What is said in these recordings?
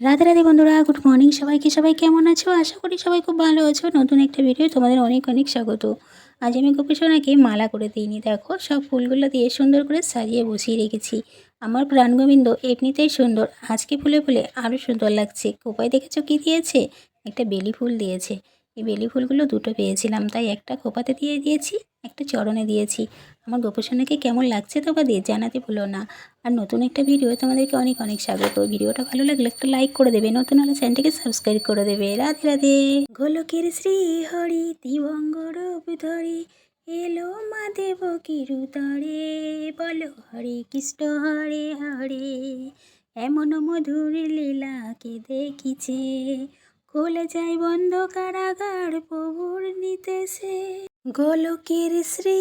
রাধে রাধে বন্ধুরা good morning সবাইকে। সবাই কেমন আছো? আশা করি সবাই খুব ভালো আছো। নতুন একটা ভিডিও তোমাদের অনেক অনেক স্বাগত। আজ আমি গোপীসোনাকে মালা করে দিইনি, দেখো। সব ফুলগুলো দিয়ে সুন্দর করে সাজিয়ে বসিয়ে রেখেছি। আমার প্রাণগোবিন্দ এমনিতেই সুন্দর, আজকে ফুলে ফুলে আরও সুন্দর লাগছে। কোপায় দেখেছ কী দিয়েছে? একটা বেলি ফুল দিয়েছে। এই বেলি ফুলগুলো দুটো পেয়েছিলাম, তাই একটা খোপাতে দিয়ে দিয়েছি, একটা চরণে দিয়েছি। আমার গোপসোনাকে কেমন লাগছে তো বা দিয়ে জানাতে ভুলো না। আর নতুন একটা ভিডিও তোমাদেরকে অনেক অনেক স্বাগত। ভিডিওটা ভালো লাগলে একটা লাইক করে দেবে, নতুন হলে চ্যানেলটিকে সাবস্ক্রাইব করে দেবে। রাধে রাধে। গোলকের শ্রী হরি, দিবঙ্গ রূপ ধরি, এলো মা দেব কিরুতরে বলো হরে কৃষ্ণ, হরে হরে। এমন মধুর লীলাকে দেখিছে খুলে যায় বন্ধ কারাগার, প্রভুর নিতেছে গোলকের শ্রী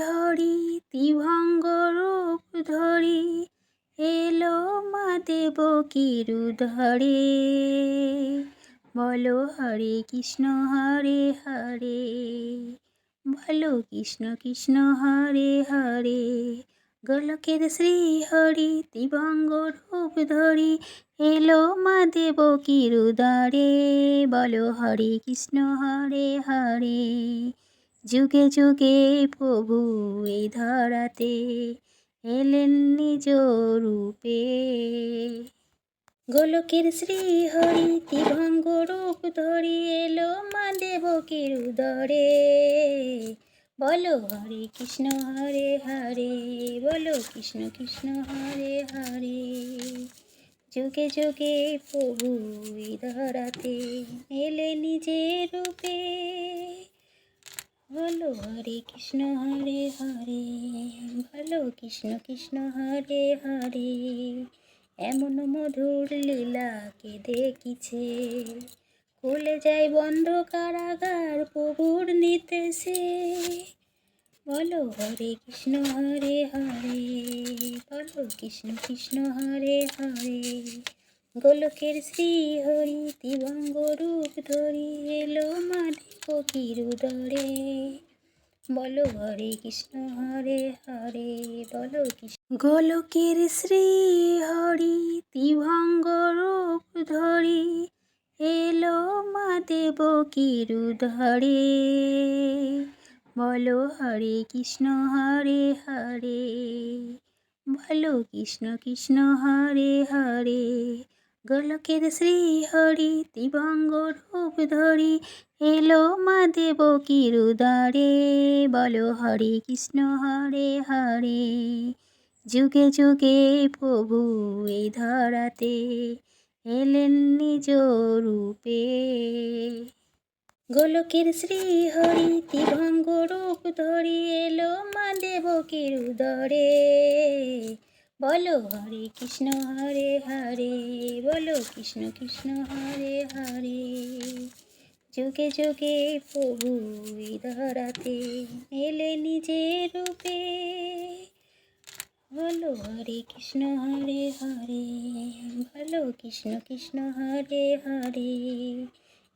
হরি তিভঙ্গ রূপ ধরি। এলো মা দেব কিরু ধরে? বলো হরে কৃষ্ণ, হরে হরে। বলো কৃষ্ণ কৃষ্ণ, হরে হরে। গোলকের শ্রী হরি দিবঙ্গ রূপ ধরি। এলো মা দেব কিরুদরে বলো হরে কৃষ্ণ, হরে হরে। যুগে যুগে প্রভু এই ধরাতে এলেন নিজ রূপে। গোলকের শ্রী হরি তিভঙ্গ রূপ ধরি। এলো মা দেব কিরুদরে বলো হরে কৃষ্ণ, হরে হরে, বলো কৃষ্ণ কৃষ্ণ, হরে হরে। যুগে যুগে প্রভু ধরাতে এলে নিজের রূপে। বলো হরে কৃষ্ণ, হরে হরে, বলো কৃষ্ণ কৃষ্ণ, হরে হরে। এমন মধুর লীলাকে দেখিছে? খুলে যায় বন্ধ কারাগার, প্রভুর নিতেছে বলো হরে কৃষ্ণ, হরে হরে, বলো কৃষ্ণ কৃষ্ণ, হরে হরে। গোলকের শ্রী হরি দিবঙ্গ রূপ ধরি এলো মাদে ফকির উদরে। বলো হরে কৃষ্ণ, হরে হরে, বলো কৃষ্ণ। গোলকের শ্রী হরি দিভঙ্গ রূপ ধরি এলো মা দেব কিরু ধরে বলো হরে কৃষ্ণ, হরে হরে। বলো কৃষ্ণ কৃষ্ণ, হরে হরে। গোলকের শ্রী হরি দিবঙ্গ রূপ ধরি। এলো মা দেব কিরুদরে বলো হরে কৃষ্ণ, হরে হরে। যুগে যুগে প্রভু এই ধরাতে। এলেন নিজ রূপে। গোলকের শ্রী হরি তিভঙ্গ রূপ ধরি এলো মা দেব কিরুদরে বলো হরে কৃষ্ণ, হরে হরে, বলো কৃষ্ণ কৃষ্ণ, হরে হরে। যুগে যুগে প্রভু ধরাতে এলে নিজের রূপে। বলো হরে কৃষ্ণ, হরে হরে। বলো কৃষ্ণ কৃষ্ণ, হরে হরে।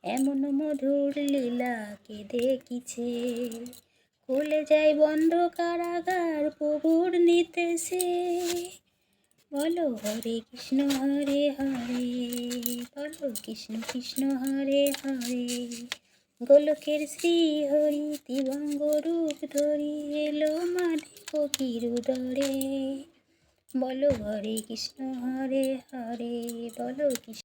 এমন মধুর লীলাকে দেখিছে? খুলে যায় বন্ধ কারাগার প্রভুর নিতেছে বলো হরে কৃষ্ণ, হরে হরে। বলো কৃষ্ণ কৃষ্ণ, হরে হরে। গোলকের শ্রী হরি দিবঙ্গ রূপ ধরি এলো উদরে বলো হরে কৃষ্ণ হরে হরে বলো কৃষ্ণ।